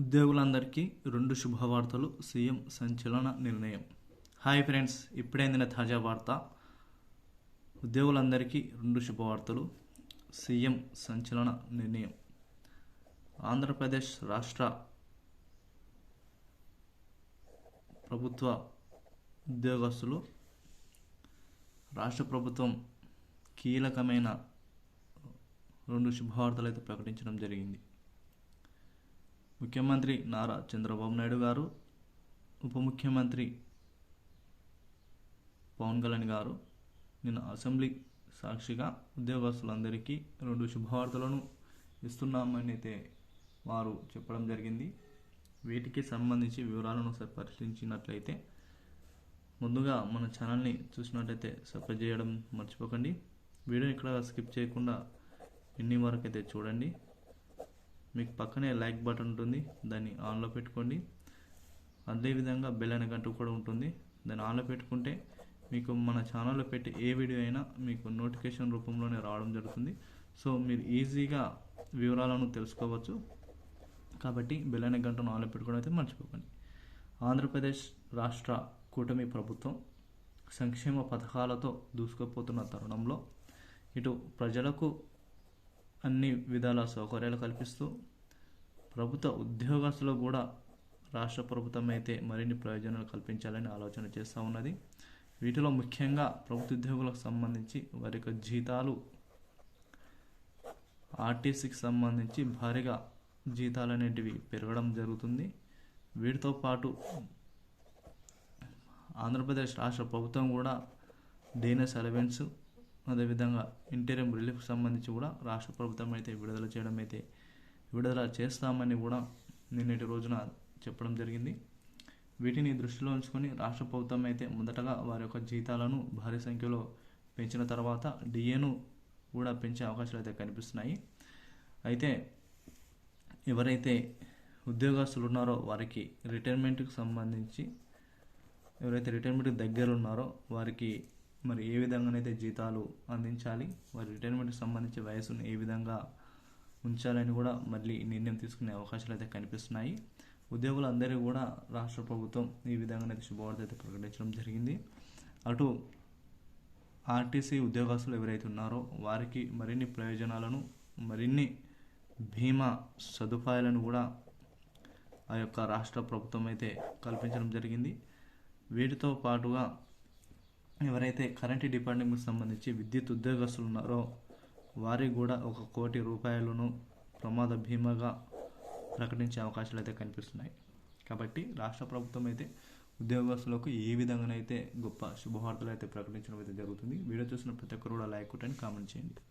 ఉద్యోగులందరికీ రెండు శుభవార్తలు సీఎం సంచలన నిర్ణయం. హాయ్ ఫ్రెండ్స్ ఇప్పుడైందిన తాజా వార్త. ఉద్యోగులందరికీ రెండు శుభవార్తలు సీఎం సంచలన నిర్ణయం. ఆంధ్రప్రదేశ్ రాష్ట్ర ప్రభుత్వ ఉద్యోగస్తులు రాష్ట్ర ప్రభుత్వం కీలకమైన రెండు శుభవార్తలు అయితే ప్రకటించడం జరిగింది. ముఖ్యమంత్రి నారా చంద్రబాబు నాయుడు గారు ఉప ముఖ్యమంత్రి పవన్ కళ్యాణ్ గారు నిన్న అసెంబ్లీ సాక్షిగా ఉద్యోగస్తులందరికీ రెండు శుభవార్తలను ఇస్తున్నామని అయితే వారు చెప్పడం జరిగింది. వీటికి సంబంధించి వివరాలను ఒకసారి పరిశీలించినట్లయితే ముందుగా మన ఛానల్ని చూసినట్లయితే సబ్స్క్రైబ్ చేయడం మర్చిపోకండి. వీడియో ఇక్కడ స్కిప్ చేయకుండా ఎన్ని వరకు అయితే చూడండి. మీకు పక్కనే లైక్ బటన్ ఉంటుంది దాన్ని ఆన్లో పెట్టుకోండి. అదేవిధంగా బెల్ అనే గంట కూడా ఉంటుంది. దాన్ని ఆన్లో పెట్టుకుంటే మీకు మన ఛానల్లో పెట్టే ఏ వీడియో అయినా మీకు నోటిఫికేషన్ రూపంలోనే రావడం జరుగుతుంది. సో మీరు ఈజీగా వివరాలను తెలుసుకోవచ్చు. కాబట్టి బెల్ అనే గంటను ఆన్లో పెట్టుకోవడం అయితే మర్చిపోకండి. ఆంధ్రప్రదేశ్ రాష్ట్ర కూటమి ప్రభుత్వం సంక్షేమ పథకాలతో దూసుకుపోతున్న తరుణంలో ఇటు ప్రజలకు అన్ని విధాల సౌకర్యాలు కల్పిస్తూ ప్రభుత్వ ఉద్యోగస్తులు కూడా రాష్ట్ర ప్రభుత్వం అయితే మరిన్ని ప్రయోజనాలు కల్పించాలని ఆలోచన చేస్తూ ఉన్నది. వీటిలో ముఖ్యంగా ప్రభుత్వ ఉద్యోగులకు సంబంధించి వారి యొక్క జీతాలు ఆర్టీసీకి సంబంధించి భారీగా జీతాలు అనేటివి పెరగడం జరుగుతుంది. వీటితో పాటు ఆంధ్రప్రదేశ్ రాష్ట్ర ప్రభుత్వం కూడా డీనస్ అలవెన్స్ అదేవిధంగా ఇంటీరియం రిలీఫ్కి సంబంధించి కూడా రాష్ట్ర ప్రభుత్వం అయితే విడుదల చేయడం అయితే విడుదల చేస్తామని కూడా నిన్నటి రోజున చెప్పడం జరిగింది. వీటిని దృష్టిలో ఉంచుకొని రాష్ట్ర ప్రభుత్వం అయితే మొదటగా వారి యొక్క జీతాలను భారీ సంఖ్యలో పెంచిన తర్వాత డిఏను కూడా పెంచే అవకాశాలు అయితే కనిపిస్తున్నాయి. అయితే ఎవరైతే ఉద్యోగస్తులు ఉన్నారో వారికి రిటైర్మెంట్కి సంబంధించి ఎవరైతే రిటైర్మెంట్కి దగ్గర ఉన్నారో వారికి మరి ఏ విధంగానైతే జీతాలు అందించాలి వారి రిటైర్మెంట్కి సంబంధించి వయసును ఏ విధంగా ఉంచాలని కూడా మళ్ళీ నిర్ణయం తీసుకునే అవకాశాలు అయితే కనిపిస్తున్నాయి. ఉద్యోగులందరూ కూడా రాష్ట్ర ప్రభుత్వం ఈ విధంగానైతే శుభవార్త అయితే ప్రకటించడం జరిగింది. అటు ఆర్టీసీ ఉద్యోగస్తులు ఎవరైతే ఉన్నారో వారికి మరిన్ని ప్రయోజనాలను మరిన్ని బీమా సదుపాయాలను కూడా ఆ యొక్క రాష్ట్ర ప్రభుత్వం అయితే కల్పించడం జరిగింది. వీటితో పాటుగా ఎవరైతే కరెంటు డిపార్ట్మెంట్కి సంబంధించి విద్యుత్ ఉద్యోగస్తులు ఉన్నారో వారికి కూడా ఒక కోటి రూపాయలను ప్రమాద బీమాగా ప్రకటించే అవకాశాలు అయితే కనిపిస్తున్నాయి. కాబట్టి రాష్ట్ర ప్రభుత్వం అయితే ఉద్యోగస్తులకు ఏ విధంగానైతే గొప్ప శుభవార్తలు అయితే ప్రకటించడం అయితే జరుగుతుంది వీడియో చూసిన ప్రతి ఒక్కరు కూడా లైక్ కొట్టండి కామెంట్ చేయండి.